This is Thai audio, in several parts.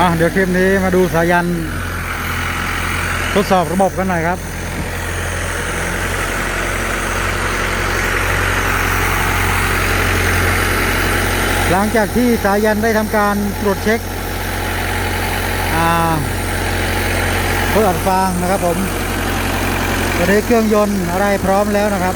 อะเดี๋ยวคลิปนี้มาดูสายัน ทดสอบระบบกันหน่อยครับหลังจากที่สายันได้ทำการตรวจเช็คอ่าเพื่ออัดฟางนะครับผมตอนนี้เครื่องยนต์อะไรพร้อมแล้วนะครับ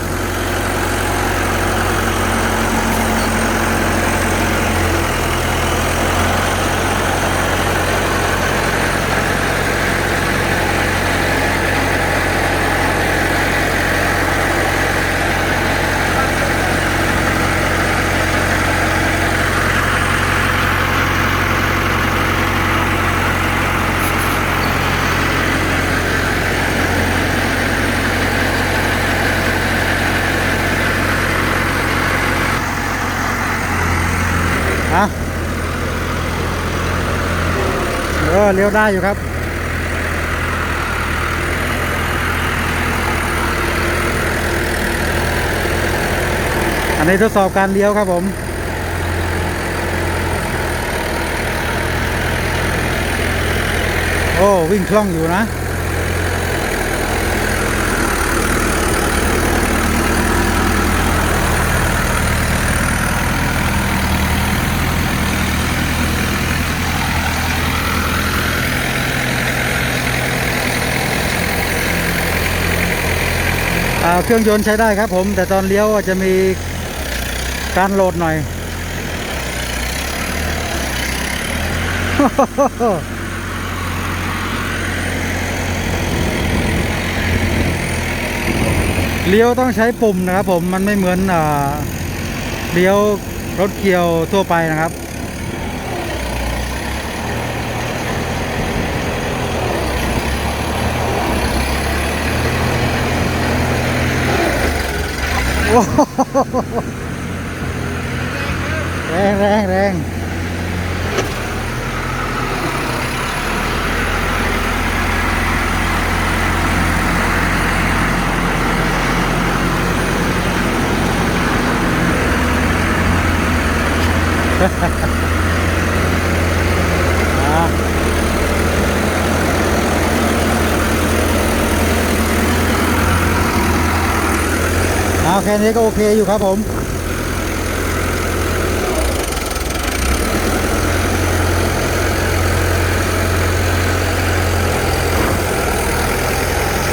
เลี้ยวได้อยู่ครับ อันนี้ทดสอบการเลี้ยวครับผมโอ้วิ่งคล่องอยู่นะ เครื่องยนต์ใช้ได้ครับผม แต่ตอนเลี้ยวจะมีการโหลดหน่อย เลี้ยวต้องใช้ปุ่มนะครับผมมันไม่เหมือนอเลี้ยวรถเกียวทั่วไปนะครับ โอ้โห แรงแรงแรง อะ เอาแค่นี้ก็โอเคอยู่ครับผม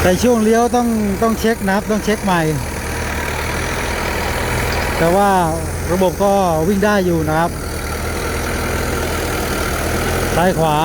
แต่ช่วงเลี้ยวต้องต้องเช็คนะครับต้องเช็คใหม่ แต่ว่าระบบก็วิ่งได้อยู่นะครับ ซ้ายขวา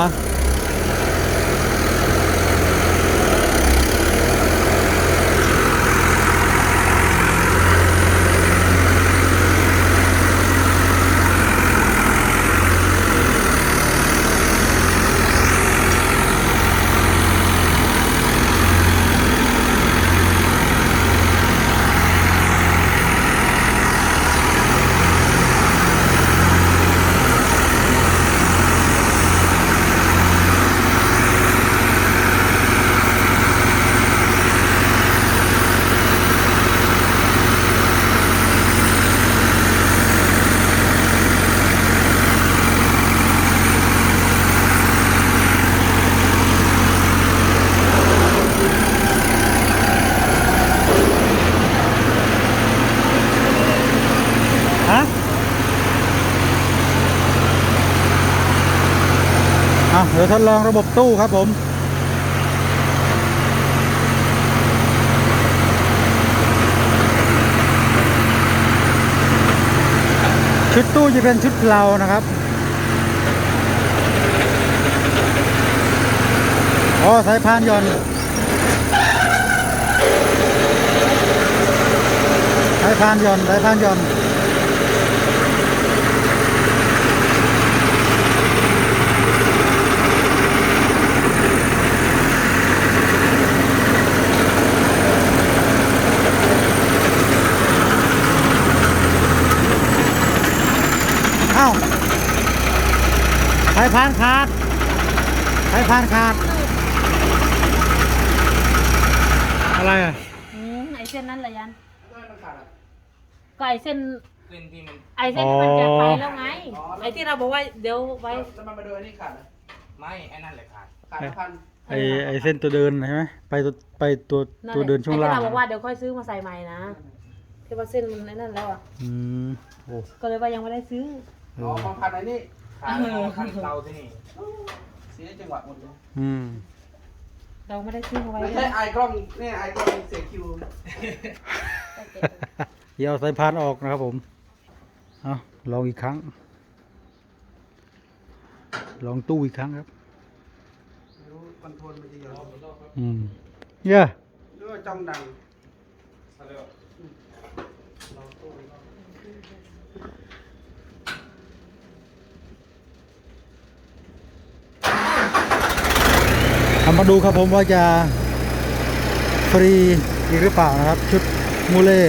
ทดลองระบบตู้ครับผมชุดตู้จะเป็นชุดเรานะครับอ๋อสายพานย่อนสายพานย่อนสายพานย่อนายพานขาดสายพานขาด อะไรอะอืมไอเส้นนั้นแหละยันก็ไอเส้นเส้นที่มันไอเส้นที่มันจะไปแล้วไงไอที่เราบอกว่าเดี๋ยวไว้แล้วมันมาโดนอันนี่ขาดเหรอไม่ไอ้นั่นแหละขาดขาดพันไอไอเส้นตัวเดินใช่ไหมไปตัวไปตัวตัวเดินช่วงล่างไอ้ที่เราบอกว่าเดี๋ยวค่อยซื้อมาใส่ใหม่นะที่ว่าเส้นมันไอ้นั่นแล้วอะอืมโอ้ก็เลยว่ายังไม่ได้ซื้อเออ๋ออของพันไอ้นี่ ขาดคันเราที่นี่เสียจังหวะหมดเลยอืมเราไม่ได้ซื้อไว้ไม่เลใช่ยไอกล้องเนี่ยไอกล้องเสียคิวเดี๋ยวเอาสายพานออกนะครับผม เอาลองอีกครั้ง ลองตู้อีกครั้งครับรู้คอนโทรลมันจะยอืมเย่ยหรือว่าจ้องดัง เมาดูครับผมว่าจะฟรีอีกหรือเปล่านะครับ ชุดมูเล่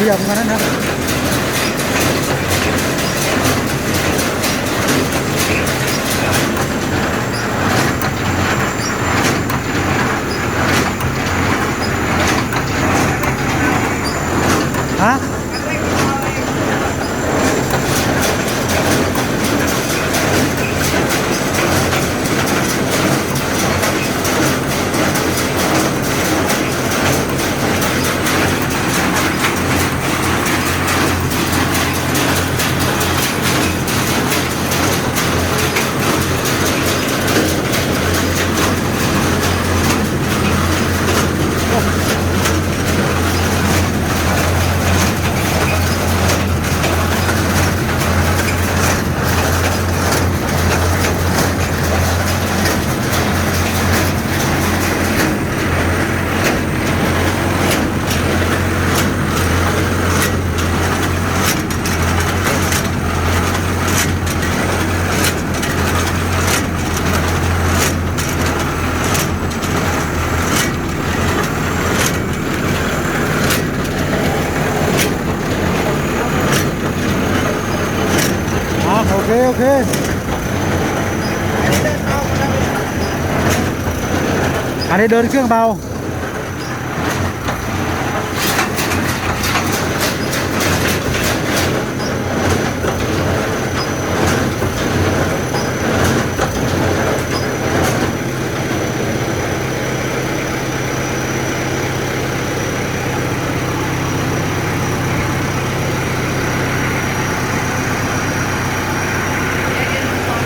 นี่ขยับมาแล้วนะฮะอะโอ เคโอเคอันนี้เดินเครื่องเบา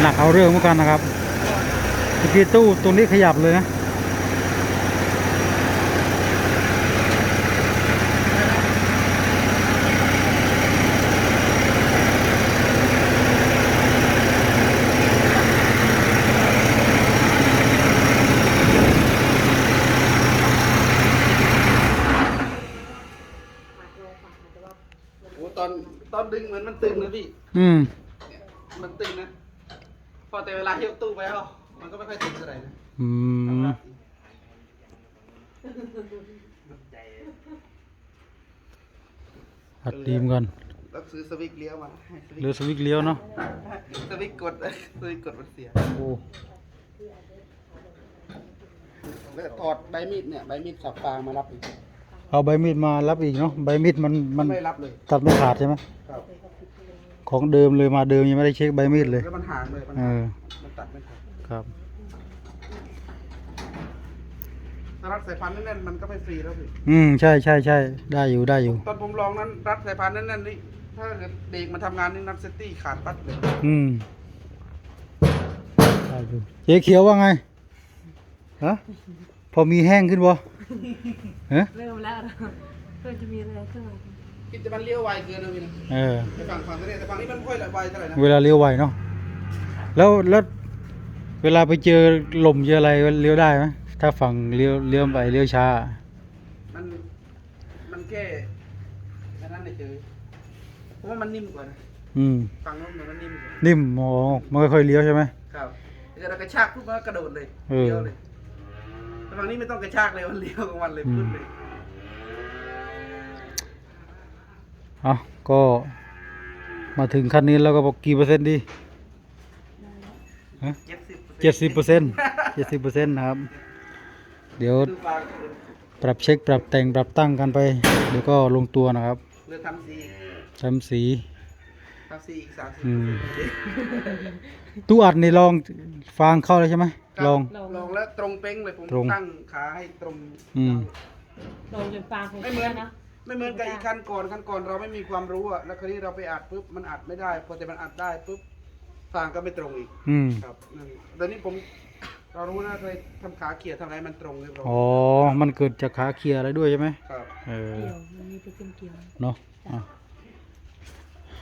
หนักเอาเรื่องเหมือนกันนะครับเมื่อกี้ตู้ตรงนี้ขยับเลยนะโอ้ตอนตอนดึงเหมือนมันตึงนะพี่ อืม มันตึงนะ พอแต่เวลาเที่ยวตู้ไปเอามันก็ไม่ค่อยตึงเท่าไหร่นะอืมอัดดีมก่อนต้องซื้อสวิกเลี้ยวมาให้สวิกเรือสวิกเลี้ยวเนาะสวิกกดสวิกกดมันเสีย โอ้แล้วถอดใบมีดเนี่ยใบมีดสับฟางมารับอีกเอาใบมีดมารับอีกเนาะใบมีดมันมันไม่รับเลยตัดไม่ขาดใช่ไหมครับ ของเดิมเลยมาเดิมยังไม่ได้เช็คใบมีดเลยแล้วมันห่างเลยมันเออมันตัดไม่ทันครับ ถ้ารัดสายพันธุ์แน่นๆมันก็ไม่ฟรีแล้วพี่อืมใช่ใช่ใช่ได้อยู่ได้อยู่ ตอนผมลองนั้นรัดสายพันธุ์แน่นๆนี่ถ้าเกิดเด็กมาทำงานนี่นักเซตตี้ขาดปัดเลยอืมได้อยู่เจ๊เขียวว่าไงฮะพอมีแห้งขึ้นบ่ฮะเริ่มแล้วนะเพื่อจะมีอะไรขึ้นมา คิดจะมันเลี้ยวไวเกินนะพี่นะเออ ไปฝั่งฝั่งนี้แต่ฝั่งนี้มันไม่ค่อยไวเท่าไหร่นะ เวลาเลี้ยวไวเนาะ แล้วแล้วเวลาไปเจอลมเจออะไรเลี้ยวได้ไหมถ้าฝั่งเลี้ยวเลี้ยวไปเลี้ยวช้า มันมันแค่อันนั้นเฉยเพราะว่ามันนิ่มกว่านะอืม ฝั่งนู้นมันนิ่มกว่านิ่มมอมันค่อยๆเลี้ยวใช่ไหม ครับถ้าเกิดเรากระชากปุ๊บมันก็กระโดดเลยเออ เลี้ยวเลยแต่ฝั่งนี้ไม่ต้องกระชากเลยมันเลี้ยวของมันเลยอืมพื้นเลย เอาก็มาถึงขั้นนี้แล้วก็บอกกี่เปอร์เซ็นต์ดีฮะเจ็ดสิบเจ็ดสิบเปอร์เซ็นต์เจ็ดสิบเปอร์เซ็นต์นะครับ เดี๋ยวดูปลาปรับเช็คปรับแต่งปรับตั้งกันไป เดี๋ยวก็ลงตัวนะครับเรือทำสีทำสีทำสีอีกสามสิบอืมตู้อัดนี่ลองฟางเข้าเลยใช่ไหมลองลองแล้วตรงเป้งเลยผมตรงตั้งขาให้ตรงอืมลงจนปางคงไม่เหมือนนะ ไม่เหมือนกับอีกขั้นก่อนขั้นก่อนเราไม่มีความรู้อะแล้วคราวนี้เราไปอัดปุ๊บมันอัดไม่ได้ พอแต่มันอัดได้ปุ๊บฟางก็ไม่ตรงอีกอืมครับนั่นตอนนี้ผมเรารู้นะเคยทำขาเขี่ยทำอะไรมันตรงเรียบร้อยอ๋อ มันเกิดจากขาเคลียร์อะไรด้วยใช่ไหมครับ เออ เกี่ยวมันมีไปเกี่ยวเกี่ยว เนาะอะ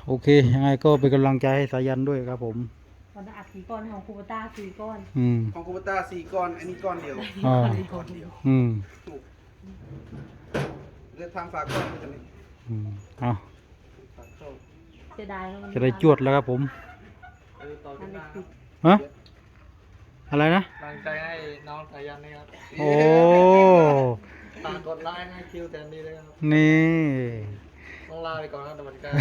โอเค ยังไงก็เป็นกำลังใจให้สายันด้วยครับผม ตอนนั้นอัดสีก้อนของคูปต้าสีก้อนอืม ของคูปต้าสี่ก้อนอันนี้ก้อนเดียวอ่าก้อนเดียว อืม ถูก เดี๋ยวทำฝากก้อนกันนี่อืมเอาฝากเข้าเสียดายมันจะได้จวดแล้วครับผมเออต่ออักันนเล็มากติดฮะอะไรนะ กำลังใจให้น้องสายันนะครับโอ้ ฝากกดไลค์ให้คิวแทนนี้เลยครับนี่ ต้องลาไปก่อนนะแต่วันกัน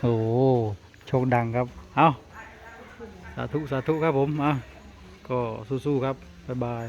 โอ้โหโชคดังครับ เอาสาธุ สาธุครับผมอะก็สู้ๆครับ บ๊ายบาย